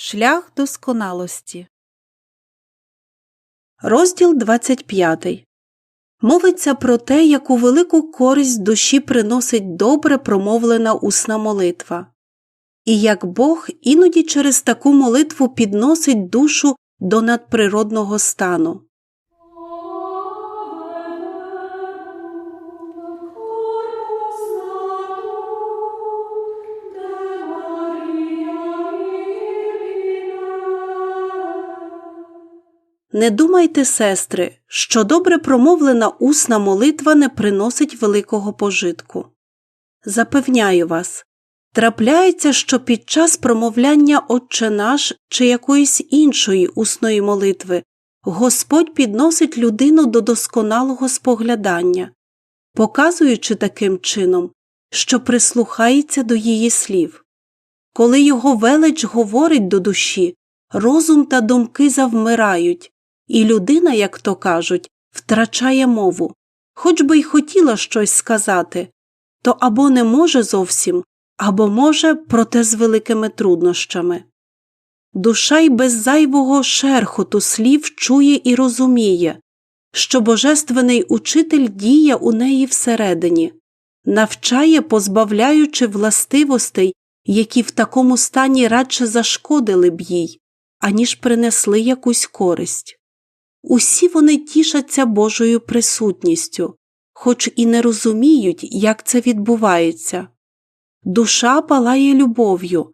Шлях досконалості. Розділ 25. Мовиться про те, яку велику користь душі приносить добре промовлена усна молитва, і як Бог іноді через таку молитву підносить душу до надприродного стану. Не думайте, сестри, що добре промовлена усна молитва не приносить великого пожитку. Запевняю вас, трапляється, що під час промовляння Отче наш чи якоїсь іншої усної молитви Господь підносить людину до досконалого споглядання, показуючи таким чином, що прислухається до її слів. Коли його велич говорить до душі, розум та думки завмирають, і людина, як то кажуть, втрачає мову, хоч би й хотіла щось сказати, то або не може зовсім, або може, проте з великими труднощами. Душа й без зайвого шерхоту слів чує і розуміє, що божественний учитель діє у неї всередині, навчає, позбавляючи властивостей, які в такому стані радше зашкодили б їй, аніж принесли якусь користь. Усі вони тішаться Божою присутністю, хоч і не розуміють, як це відбувається. Душа палає любов'ю,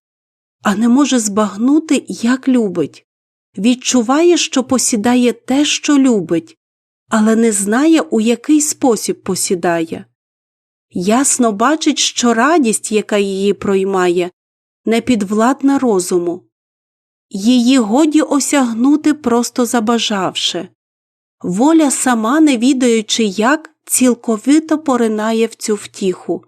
а не може збагнути, як любить, відчуває, що посідає те, що любить, але не знає, у який спосіб посідає. Ясно бачить, що радість, яка її проймає, не підвладна розуму, її годі осягнути, просто забажавши. Воля сама, не відаючи як, цілковито поринає в цю втіху,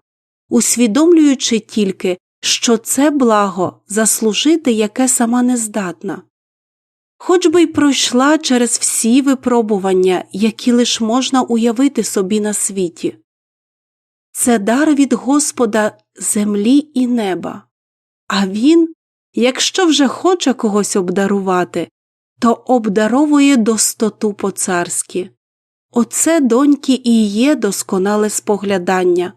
усвідомлюючи тільки, що це благо заслужити, яке сама не здатна. Хоч би й пройшла через всі випробування, які лиш можна уявити собі на світі. Це дар від Господа землі і неба, а Він якщо вже хоче когось обдарувати, то обдаровує достоту по царськи. Оце, доньки, і є досконале споглядання.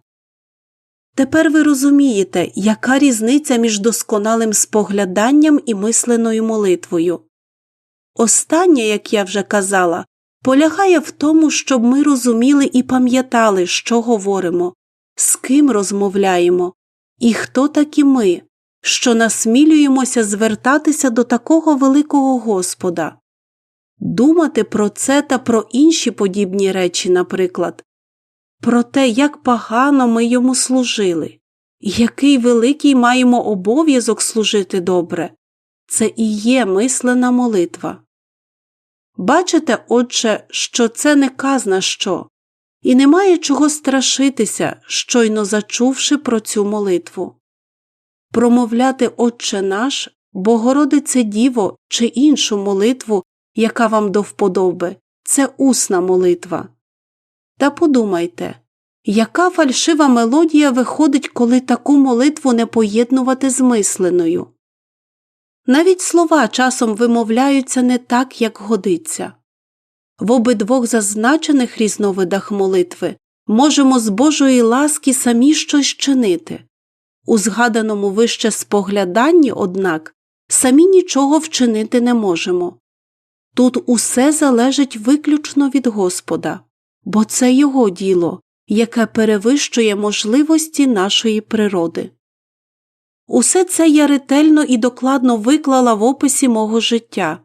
Тепер ви розумієте, яка різниця між досконалим спогляданням і мисленою молитвою. Останнє, як я вже казала, полягає в тому, щоб ми розуміли і пам'ятали, що говоримо, з ким розмовляємо, і хто такі ми, що насмілюємося звертатися до такого великого Господа, думати про це та про інші подібні речі, наприклад, про те, як погано ми йому служили, який великий маємо обов'язок служити добре, це і є мислена молитва. Бачите, отче, що це не казна що, і немає чого страшитися, щойно зачувши про цю молитву промовляти Отче наш, Богородице Діво чи іншу молитву, яка вам до вподоби, це усна молитва. Та подумайте, яка фальшива мелодія виходить, коли таку молитву не поєднувати з мисленою? Навіть слова часом вимовляються не так, як годиться. В обидвох зазначених різновидах молитви можемо з Божої ласки самі щось чинити. У згаданому вище спогляданні, однак, самі нічого вчинити не можемо. Тут усе залежить виключно від Господа, бо це Його діло, яке перевищує можливості нашої природи. Усе це я ретельно і докладно виклала в описі мого життя,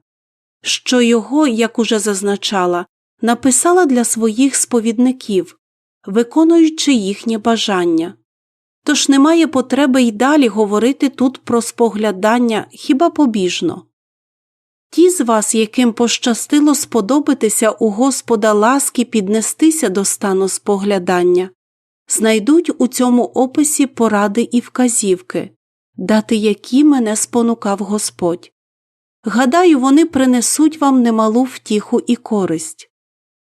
що його, як уже зазначала, написала для своїх сповідників, виконуючи їхнє бажання. Тож немає потреби й далі говорити тут про споглядання хіба побіжно. Ті з вас, яким пощастило сподобатися у Господа ласки піднестися до стану споглядання, знайдуть у цьому описі поради і вказівки, дати які мене спонукав Господь. Гадаю, вони принесуть вам немалу втіху і користь.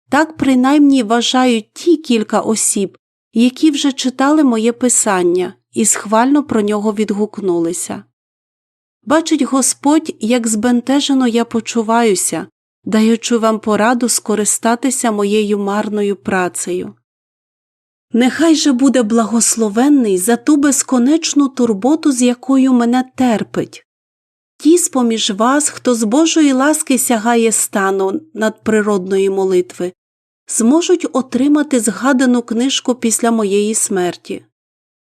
Так принаймні вважають ті кілька осіб, які вже читали моє писання і схвально про нього відгукнулися. Бачить Господь, як збентежено я почуваюся, даючи вам пораду скористатися моєю марною працею. Нехай же буде благословенний за ту безконечну турботу, з якою мене терпить. Ті з поміж вас, хто з Божої ласки сягає стану надприродної молитви, зможуть отримати згадану книжку після моєї смерті.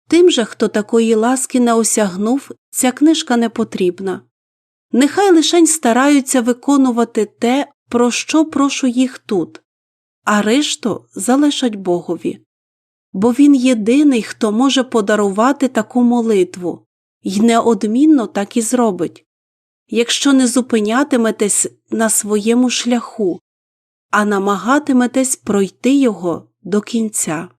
Тим же, хто такої ласки не осягнув, ця книжка не потрібна. Нехай лишень стараються виконувати те, про що прошу їх тут, а решту залишать Богові. Бо він єдиний, хто може подарувати таку молитву, й неодмінно так і зробить, якщо не зупинятиметесь на своєму шляху, а намагатиметесь пройти його до кінця.